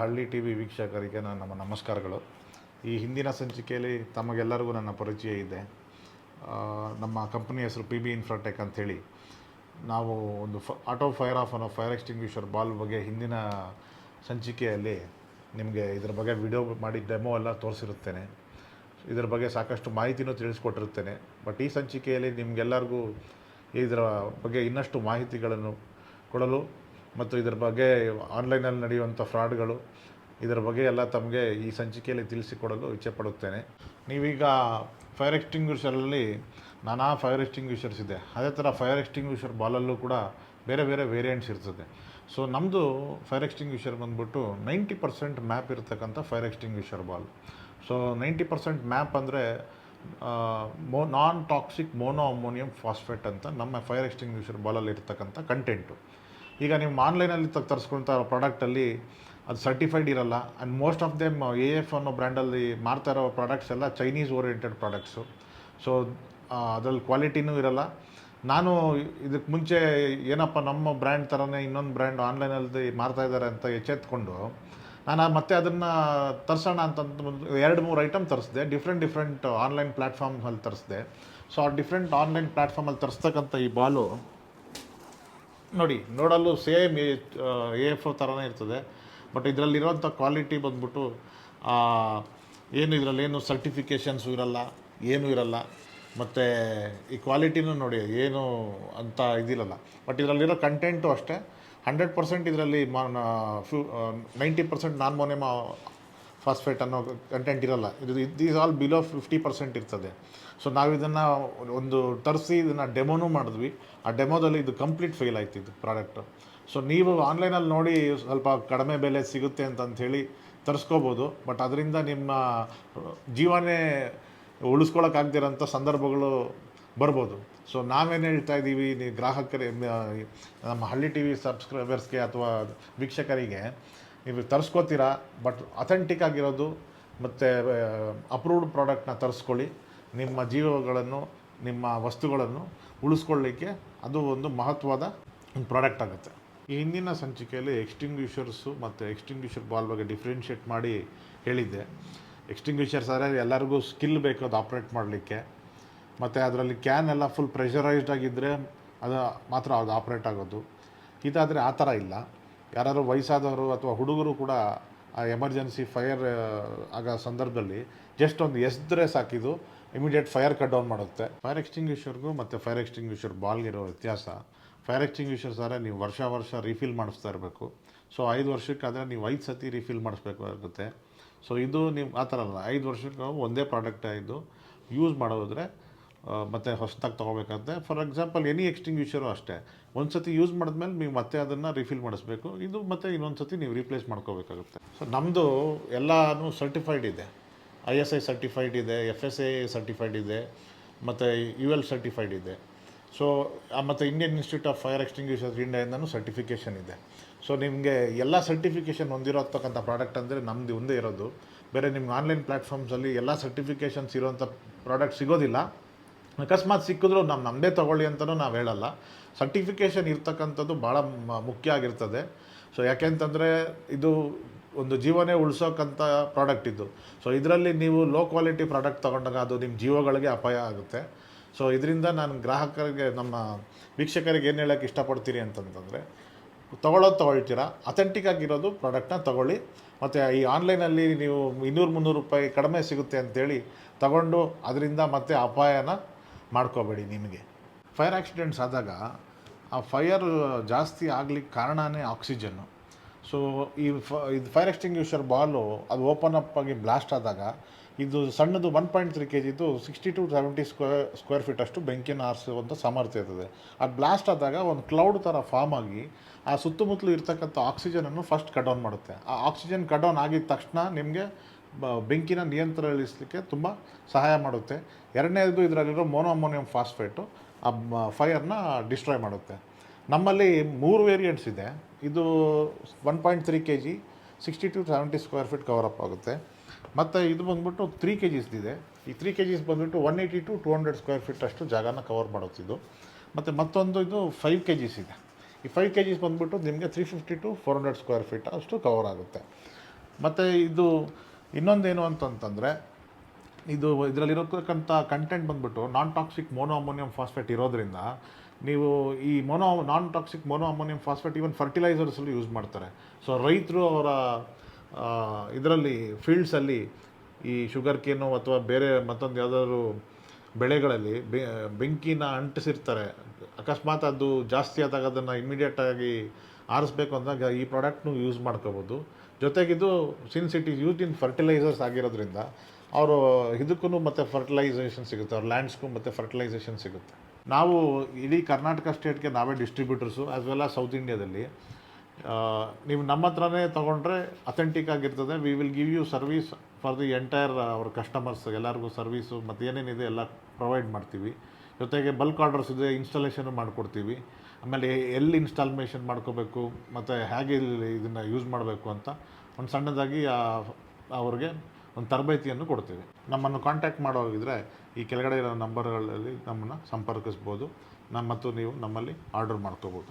ಹಳ್ಳಿ T V ವೀಕ್ಷಕರಿಗೆ ನನ್ನ ನಮ್ಮ ನಮಸ್ಕಾರಗಳು. ಈ ಹಿಂದಿನ ಸಂಚಿಕೆಯಲ್ಲಿ ತಮಗೆಲ್ಲರಿಗೂ ನನ್ನ ಪರಿಚಯ ಇದೆ. ನಮ್ಮ ಕಂಪನಿ ಹೆಸರು ಪಿ ಬಿ ಇನ್ಫ್ರಾಟೆಕ್ ಅಂಥೇಳಿ. ನಾವು ಒಂದು ಫ, ಆಟೋ ಫೈರ್ ಆಫ್ ಅನ್ನೋ ಫೈರ್ ಎಕ್ಸ್ಟಿಂಗ್ವಿಷರ್ ಬಾಲ್ ಬಗ್ಗೆ ಹಿಂದಿನ ಸಂಚಿಕೆಯಲ್ಲಿ ನಿಮಗೆ ಇದರ ಬಗ್ಗೆ ವಿಡಿಯೋ ಮಾಡಿ, ಡೆಮೋ ಎಲ್ಲ ತೋರಿಸಿರುತ್ತೇನೆ. ಇದರ ಬಗ್ಗೆ ಸಾಕಷ್ಟು ಮಾಹಿತಿನೂ ತಿಳಿಸ್ಕೊಟ್ಟಿರುತ್ತೇನೆ. ಬಟ್ ಈ ಸಂಚಿಕೆಯಲ್ಲಿ ನಿಮಗೆಲ್ಲರಿಗೂ ಇದರ ಬಗ್ಗೆ ಇನ್ನಷ್ಟು ಮಾಹಿತಿಗಳನ್ನು ಕೊಡಲು ಮತ್ತು ಇದರ ಬಗ್ಗೆ ಆನ್ಲೈನಲ್ಲಿ ನಡೆಯುವಂಥ ಫ್ರಾಡ್ಗಳು, ಇದರ ಬಗ್ಗೆ ಎಲ್ಲ ತಮಗೆ ಈ ಸಂಚಿಕೆಯಲ್ಲಿ ತಿಳಿಸಿಕೊಡಲು ಇಚ್ಛೆಪಡುತ್ತೇನೆ ನೀವೀಗ ಫೈರ್ ಎಕ್ಸ್ಟಿಂಗ್ವಿಷರಲ್ಲಿ ನಾನಾ ಫೈರ್ ಎಕ್ಸ್ಟಿಂಗ್ವಿಷರ್ಸ್ ಇದೆ. ಅದೇ ಥರ ಫೈರ್ ಎಕ್ಸ್ಟಿಂಗ್ವಿಷರ್ ಬಾಲಲ್ಲೂ ಕೂಡ ಬೇರೆ ಬೇರೆ ವೇರಿಯಂಟ್ಸ್ ಇರ್ತದೆ. ಸೊ ನಮ್ಮದು ಫೈರ್ ಎಕ್ಸ್ಟಿಂಗ್ವಿಷರ್ ಬಂದ್ಬಿಟ್ಟು ನೈಂಟಿ ಪರ್ಸೆಂಟ್ ಮ್ಯಾಪ್ ಇರ್ತಕ್ಕಂಥ fire extinguisher ball. So, ninety percent MAP ಅಂದರೆ ಮೋ, non toxic mono ammonium phosphate ಅಂತ ನಮ್ಮ ಫೈರ್ ಎಕ್ಸ್ಟಿಂಗ್ವಿಷರ್ ಬಾಲಲ್ಲಿ ಇರ್ತಕ್ಕಂಥ ಕಂಟೆಂಟು. ಈಗ ನೀವು ಆನ್ಲೈನಲ್ಲಿ ತ ಇರೋ ಪ್ರಾಡಕ್ಟಲ್ಲಿ ಅದು ಸರ್ಟಿಫೈಡ್ ಇರಲ್ಲ. And most of them A F ಅನ್ನೋ ಬ್ರ್ಯಾಂಡಲ್ಲಿ ಮಾರ್ತಾ ಇರೋ ಪ್ರಾಡಕ್ಟ್ಸ್ ಎಲ್ಲ ಚೈನೀಸ್ ಓರಿಯೆಂಟೆಡ್ ಪ್ರಾಡಕ್ಟ್ಸು ಸೊ ಅದ್ರಲ್ಲಿ ಕ್ವಾಲಿಟಿನೂ ಇರಲ್ಲ. ನಾನು ಇದಕ್ಕೆ ಮುಂಚೆ ಏನಪ್ಪ ನಮ್ಮ ಬ್ರ್ಯಾಂಡ್ ಥರನೇ ಇನ್ನೊಂದು ಬ್ರ್ಯಾಂಡ್ ಆನ್ಲೈನಲ್ಲಿ ಮಾರ್ತಾ ಇದ್ದಾರೆ ಅಂತ ಎಚ್ಚೆತ್ಕೊಂಡು, ನಾನು ಮತ್ತೆ ಅದನ್ನು ತರಿಸೋಣ ಅಂತಂದು ಎರಡು ಮೂರು ಐಟಮ್ ತರಿಸಿದೆ. ಡಿಫ್ರೆಂಟ್ ಡಿಫ್ರೆಂಟ್ ಆನ್ಲೈನ್ ಪ್ಲ್ಯಾಟ್ಫಾರ್ಮಲ್ಲಿ ತರಿಸಿದೆ. ಸೊ ಆ ಡಿಫ್ರೆಂಟ್ ಆನ್ಲೈನ್ ಪ್ಲ್ಯಾಟ್ಫಾರ್ಮಲ್ಲಿ ತರಿಸ್ತಕ್ಕಂಥ ಈ ಬಾಲು ನೋಡಿ, ನೋಡಲು ಸೇಮ್ ಎ ಎಫ್ ಥರನೇ ಇರ್ತದೆ. ಬಟ್ ಇದರಲ್ಲಿರುವಂಥ ಕ್ವಾಲಿಟಿ ಬಂದ್ಬಿಟ್ಟು ಏನು ಇದರಲ್ಲಿ, ಏನು ಸರ್ಟಿಫಿಕೇಷನ್ಸು ಇರಲ್ಲ, ಏನೂ ಇರಲ್ಲ. ಮತ್ತು ಈ ಕ್ವಾಲಿಟಿನೂ ನೋಡಿ, ಏನು ಅಂತ ಇದಿರಲ್ಲ. ಬಟ್ ಇದರಲ್ಲಿರೋ ಕಂಟೆಂಟು ಅಷ್ಟೇ. ಹಂಡ್ರೆಡ್ ಪರ್ಸೆಂಟ್ ಇದರಲ್ಲಿ ಫ್ಯೂ ನೈಂಟಿ ಪರ್ಸೆಂಟ್ ನಾನ್ ಮೊನೆಮಾ ಫಾಸ್ಫೇಟ್ ಅನ್ನೋ ಕಂಟೆಂಟ್ ಇರೋಲ್ಲ. ಇದು these all below fifty percent ಇರ್ತದೆ. ಸೊ ನಾವು ಇದನ್ನು ಒಂದು ತರಿಸಿ, ಇದನ್ನು ಡೆಮೋನೂ ಮಾಡಿದ್ವಿ. ಆ ಡೆಮೋದಲ್ಲಿ ಇದು ಕಂಪ್ಲೀಟ್ ಫೇಲ್ ಆಯ್ತು ಇದು ಪ್ರಾಡಕ್ಟು ಸೊ ನೀವು ಆನ್ಲೈನಲ್ಲಿ ನೋಡಿ ಸ್ವಲ್ಪ ಕಡಿಮೆ ಬೆಲೆ ಸಿಗುತ್ತೆ ಅಂತ ಹೇಳಿ ತರಿಸ್ಕೋಬೋದು. ಬಟ್ ಅದರಿಂದ ನಿಮ್ಮ, ಜೀವನೇ ಉಳಿಸ್ಕೊಳಕ್ಕಾಗ್ದಿರೋಂಥ ಸಂದರ್ಭಗಳು ಬರ್ಬೋದು. ಸೊ ನಾವೇನು ಹೇಳ್ತಾ ಇದ್ದೀವಿ ನೀವು ಗ್ರಾಹಕರೇ ನಮ್ಮ ಹಳ್ಳಿ ಟಿ ವಿ ಸಬ್ಸ್ಕ್ರೈಬರ್ಸ್ಗೆ ಅಥವಾ ವೀಕ್ಷಕರಿಗೆ ನೀವು ತರಿಸ್ಕೋತೀರಾ, ಬಟ್ ಅಥೆಂಟಿಕ್ ಆಗಿರೋದು ಮತ್ತು ಅಪ್ರೂವ್ಡ್ ಪ್ರಾಡಕ್ಟ್ನ ತರಿಸ್ಕೊಳ್ಳಿ. ನಿಮ್ಮ ಜೀವಗಳನ್ನು, ನಿಮ್ಮ ವಸ್ತುಗಳನ್ನು ಉಳಿಸ್ಕೊಳ್ಳಿಕ್ಕೆ ಅದು ಒಂದು ಮಹತ್ವದ ಒಂದು ಪ್ರಾಡಕ್ಟ್ ಆಗುತ್ತೆ. ಈ ಹಿಂದಿನ ಸಂಚಿಕೆಯಲ್ಲಿ ಎಕ್ಸ್ಟಿಂಗ್ವಿಷರ್ಸು ಮತ್ತು ಎಕ್ಸ್ಟಿಂಗ್ವಿಷರ್ ಬಾಲ್ ಬಗ್ಗೆ ಡಿಫ್ರೆನ್ಷಿಯೇಟ್ ಮಾಡಿ ಹೇಳಿದ್ದೆ. ಎಕ್ಸ್ಟಿಂಗ್ವಿಷರ್ಸ್ ಆದರೆ ಎಲ್ಲರಿಗೂ ಸ್ಕಿಲ್ ಬೇಕು ಅದು ಆಪ್ರೇಟ್ ಮಾಡಲಿಕ್ಕೆ. ಮತ್ತು ಅದರಲ್ಲಿ ಕ್ಯಾನ್ ಎಲ್ಲ ಫುಲ್ ಪ್ರೆಷರೈಸ್ಡ್ ಆಗಿದ್ದರೆ ಅದು ಮಾತ್ರ ಅದು ಆಪ್ರೇಟ್ ಆಗೋದು. ಇದಾದರೆ ಆ ಥರ ಇಲ್ಲ. ಯಾರಾದ್ರು ವಯಸ್ಸಾದವರು ಅಥವಾ ಹುಡುಗರು ಕೂಡ ಆ ಎಮರ್ಜೆನ್ಸಿ ಫೈರ್ ಆಗೋ ಸಂದರ್ಭದಲ್ಲಿ ಜಸ್ಟ್ ಒಂದು ಎಸ್ದ್ರೆ ಸಾಕಿದು ಇಮಿಡಿಯೇಟ್ ಫೈರ್ ಕಟ್ ಡೌನ್ ಮಾಡುತ್ತೆ. ಫೈರ್ ಎಕ್ಸ್ಟಿಂಗ್ವಿಷರ್ಗೂ ಮತ್ತು ಫೈರ್ ಎಕ್ಸ್ಟಿಂಗ್ವಿಷರ್ ಬಾಲ್ಗಿರೋ ವ್ಯತ್ಯಾಸ, ಫೈರ್ ಎಕ್ಸ್ಟಿಂಗ್ವಿಷರ್ಸ್ ಆದರೆ ನೀವು ವರ್ಷ ವರ್ಷ ರೀಫಿಲ್ ಮಾಡಿಸ್ತಾ ಇರಬೇಕು. ಸೊ ಐದು ವರ್ಷಕ್ಕಾದರೆ ನೀವು ಐದು ಸತಿ ರೀಫಿಲ್ ಮಾಡಿಸ್ಬೇಕಾಗುತ್ತೆ. ಸೊ ಇದು ನೀವು ಆ ಥರ ಅಲ್ಲ, ಐದು ವರ್ಷಕ್ಕೆ ಒಂದೇ ಪ್ರಾಡಕ್ಟ್ ಇದು ಯೂಸ್ ಮಾಡೋದ್ರೆ ಮತ್ತೆ ಹೊಸದಾಗಿ ತೊಗೋಬೇಕಂತೆ. ಫಾರ್ ಎಕ್ಸಾಂಪಲ್ ಎನಿ ಎಕ್ಸ್ಟಿಂಗ್ವಿಷರು ಅಷ್ಟೇ. ಒಂದು ಸತಿ ಯೂಸ್ ಮಾಡಿದ್ಮೇಲೆ ನೀವು ಮತ್ತೆ ಅದನ್ನು ರಿಫಿಲ್ ಮಾಡಿಸ್ಬೇಕು. ಇದು ಮತ್ತೆ ಇನ್ನೊಂದು ಸತಿ ನೀವು ರೀಪ್ಲೇಸ್ ಮಾಡ್ಕೋಬೇಕಾಗುತ್ತೆ. ಸೊ ನಮ್ಮದು ಎಲ್ಲನೂ ಸರ್ಟಿಫೈಡ್ ಇದೆ. ಐ ಎಸ್ ಐ ಸರ್ಟಿಫೈಡ್ ಇದೆ ಎಫ್ ಎಸ್ ಐ ಸರ್ಟಿಫೈಡ್ ಇದೆ, ಮತ್ತು ಯು ಎಲ್ ಸರ್ಟಿಫೈಡ್ ಇದೆ. ಸೊ ಮತ್ತು Indian Institute of Fire Extinguishers ಇಂಡಿಯಾಯಿಂದನೂ certification ಇದೆ. ಸೊ ನಿಮಗೆ ಎಲ್ಲ ಸರ್ಟಿಫಿಕೇಷನ್ ಹೊಂದಿರೋತಕ್ಕಂಥ ಪ್ರಾಡಕ್ಟ್ ಅಂದರೆ ನಮ್ಮದು ಒಂದೇ ಇರೋದು. ಬೇರೆ ನಿಮ್ಗೆ ಆನ್ಲೈನ್ ಪ್ಲ್ಯಾಟ್ಫಾರ್ಮ್ಸಲ್ಲಿ ಎಲ್ಲ ಸರ್ಟಿಫಿಕೇಷನ್ಸ್ ಇರೋಂಥ ಪ್ರಾಡಕ್ಟ್ ಸಿಗೋದಿಲ್ಲ. ಅಕಸ್ಮಾತ್ ಸಿಕ್ಕಿದ್ರು ನಮ್ಮ ನಮ್ಮದೇ ತೊಗೊಳ್ಳಿ ಅಂತಲೂ ನಾವು ಹೇಳಲ್ಲ. ಸರ್ಟಿಫಿಕೇಷನ್ ಇರ್ತಕ್ಕಂಥದ್ದು ಭಾಳ ಮುಖ್ಯ ಆಗಿರ್ತದೆ. ಸೊ ಯಾಕೆಂತಂದರೆ ಇದು ಒಂದು ಜೀವನೇ ಉಳಿಸೋಕ್ಕಂಥ ಪ್ರಾಡಕ್ಟ್ ಇದು. ಸೊ ಇದರಲ್ಲಿ ನೀವು ಲೋ ಕ್ವಾಲಿಟಿ ಪ್ರಾಡಕ್ಟ್ ತೊಗೊಂಡಾಗ ಅದು ನಿಮ್ಮ ಜೀವಗಳಿಗೆ ಅಪಾಯ ಆಗುತ್ತೆ. ಸೊ ಇದರಿಂದ ನಾನು ಗ್ರಾಹಕರಿಗೆ, ನಮ್ಮ ವೀಕ್ಷಕರಿಗೆ ಏನು ಹೇಳೋಕ್ಕೆ ಇಷ್ಟಪಡ್ತೀರಿ ಅಂತಂತಂದರೆ, ತೊಗೊಳೋದು ತೊಗೊಳ್ತೀರಾ? ಅಥೆಂಟಿಕ್ ಆಗಿರೋದು ಪ್ರಾಡಕ್ಟ್ನ ತೊಗೊಳ್ಳಿ. ಮತ್ತು ಈ ಆನ್ಲೈನಲ್ಲಿ ನೀವು ಇನ್ನೂರು ಮುನ್ನೂರು ರೂಪಾಯಿ ಕಡಿಮೆ ಸಿಗುತ್ತೆ ಅಂತೇಳಿ ತಗೊಂಡು, ಅದರಿಂದ ಮತ್ತೆ ಅಪಾಯನ ಮಾಡ್ಕೋಬೇಡಿ ನಿಮಗೆ. ಫೈರ್ ಆಕ್ಸಿಡೆಂಟ್ಸ್ ಆದಾಗ ಆ ಫೈರ್ ಜಾಸ್ತಿ ಆಗ್ಲಿಕ್ಕೆ ಕಾರಣನೇ ಆಕ್ಸಿಜನ್ನು ಸೊ ಈ ಫ, ಇದು ಫೈರ್ ಎಕ್ಸ್ಟಿಂಗ್ಯೂಷರ್ ಬಾಲು ಅದು ಓಪನ್ ಅಪ್ ಆಗಿ ಬ್ಲಾಸ್ಟ್ ಆದಾಗ ಇದು ಸಣ್ಣದು ಒನ್ ಪಾಯಿಂಟ್ ತ್ರೀ ಕೆ ಜಿದು sixty to seventy square square feet ಅಷ್ಟು ಬೆಂಕಿನ ಆರಿಸುವಂಥ ಸಾಮರ್ಥ್ಯ ಇರ್ತದೆ. ಅದು ಬ್ಲಾಸ್ಟ್ ಆದಾಗ ಒಂದು ಕ್ಲೌಡ್ ಥರ ಫಾರ್ಮ್ ಆಗಿ ಆ ಸುತ್ತಮುತ್ತಲು ಇರ್ತಕ್ಕಂಥ ಆಕ್ಸಿಜನನ್ನು ಫಸ್ಟ್ ಕಟ್ ಡೌನ್ ಮಾಡುತ್ತೆ. ಆ ಆಕ್ಸಿಜನ್ ಕಟ್ ಡೌನ್ ಆಗಿದ ತಕ್ಷಣ ನಿಮಗೆ ಬೆಂಕಿನ ನಿಯಂತ್ರಣಿಸಲಿಕ್ಕೆ ತುಂಬ ಸಹಾಯ ಮಾಡುತ್ತೆ. ಎರಡನೇದು ಇದರಲ್ಲಿರೋ ಮೋನೋಮೋನಿಯಂ ಫಾಸ್ಫೇಟು ಆ ಫೈರ್ನ ಡಿಸ್ಟ್ರಾಯ್ ಮಾಡುತ್ತೆ. ನಮ್ಮಲ್ಲಿ ಮೂರು ವೇರಿಯಂಟ್ಸ್ ಇದೆ. ಇದು one point three K G sixty to seventy square feet cover up ಆಗುತ್ತೆ. ಮತ್ತು ಇದು ಬಂದ್ಬಿಟ್ಟು ತ್ರೀ ಕೆ ಜಿಸ್ದಿದೆ ಈ ತ್ರೀ ಕೆ ಜಿಸ್ ಬಂದುಬಿಟ್ಟು one eighty to two hundred square feet ಅಷ್ಟು ಜಾಗನ ಕವರ್ ಮಾಡುತ್ತಿದ್ದು ಮತ್ತು ಮತ್ತೊಂದು ಇದು ಫೈವ್ ಕೆ ಜಿಸ್ ಇದೆ. ಈ ಫೈವ್ ಕೆ ಜಿಸ್ ಬಂದ್ಬಿಟ್ಟು ನಿಮಗೆ three fifty to four hundred square feet ಅಷ್ಟು ಕವರ್ ಆಗುತ್ತೆ. ಮತ್ತು ಇದು ಇನ್ನೊಂದೇನು ಅಂತಂತಂದರೆ, ಇದು ಇದರಲ್ಲಿರತಕ್ಕಂಥ ಕಂಟೆಂಟ್ ಬಂದ್ಬಿಟ್ಟು non toxic mono ammonium phosphate ಇರೋದ್ರಿಂದ ನೀವು ಈ mono non toxic mono ammonium phosphate even ಫರ್ಟಿಲೈಸರ್ಸಲ್ಲಿ use ಮಾಡ್ತಾರೆ. ಸೊ ರೈತರು ಅವರ ಇದರಲ್ಲಿ ಫೀಲ್ಡ್ಸಲ್ಲಿ ಈ ಶುಗರ್ ಕೇನು ಅಥವಾ ಬೇರೆ ಮತ್ತೊಂದು ಯಾವುದಾದ್ರು ಬೆಳೆಗಳಲ್ಲಿ ಬೆಂಕಿನ ಅಂಟಿಸಿರ್ತಾರೆ. ಅಕಸ್ಮಾತ್ ಅದು ಜಾಸ್ತಿ ಆದಾಗ ಅದನ್ನು ಇಮಿಡಿಯೇಟಾಗಿ ಆರಿಸ್ಬೇಕು ಅಂದಾಗ ಈ ಪ್ರಾಡಕ್ಟ್ನು ಯೂಸ್ ಮಾಡ್ಕೋಬೋದು. ಜೊತೆಗಿದು since it is used in fertilisers ಆಗಿರೋದ್ರಿಂದ ಅವರು ಇದಕ್ಕೂ ಮತ್ತು ಫರ್ಟಿಲೈಸೇಷನ್ ಸಿಗುತ್ತೆ, ಅವ್ರ ಲ್ಯಾಂಡ್ಸ್ಗೂ ಮತ್ತು ಫರ್ಟಿಲೈಸೇಷನ್ ಸಿಗುತ್ತೆ. ನಾವು ಇಡೀ ಕರ್ನಾಟಕ ಸ್ಟೇಟ್ಗೆ ನಾವೇ distributors as well as south ಇಂಡಿಯಾದಲ್ಲಿ ನೀವು ನಮ್ಮ ಹತ್ರನೇ ತೊಗೊಂಡ್ರೆ ಅಥೆಂಟಿಕ್ ಆಗಿರ್ತದೆ. We will give you service for the entire ಅವ್ರ ಕಸ್ಟಮರ್ಸ್ ಎಲ್ಲರಿಗೂ ಸರ್ವೀಸು ಮತ್ತು ಏನೇನಿದೆ ಎಲ್ಲ ಪ್ರೊವೈಡ್ ಮಾಡ್ತೀವಿ. ಜೊತೆಗೆ ಬಲ್ಕ್ ಆರ್ಡರ್ಸ್ ಇದೆ ಇನ್ಸ್ಟಾಲೇಷನು ಮಾಡಿಕೊಡ್ತೀವಿ. ಆಮೇಲೆ ಎಲ್ಲಿ ಇನ್ಸ್ಟಾಲ್ಮೇಷನ್ ಮಾಡ್ಕೋಬೇಕು, ಮತ್ತು ಹೇಗೆ ಇದನ್ನು ಯೂಸ್ ಮಾಡಬೇಕು ಅಂತ ಒಂದು ಸಣ್ಣದಾಗಿ ಅವ್ರಿಗೆ ಒಂದು ತರಬೇತಿಯನ್ನು ಕೊಡ್ತೀವಿ. ನಮ್ಮನ್ನು ಕಾಂಟ್ಯಾಕ್ಟ್ ಮಾಡೋದಿದ್ರೆ ಈ ಕೆಳಗಡೆ ಇರೋ ನಂಬರ್ಗಳಲ್ಲಿ ನಮ್ಮನ್ನು ಸಂಪರ್ಕಿಸ್ಬೋದು. ನಮ್ಮ ಮತ್ತು ನೀವು ನಮ್ಮಲ್ಲಿ ಆರ್ಡರ್ ಮಾಡ್ಕೋಬೋದು.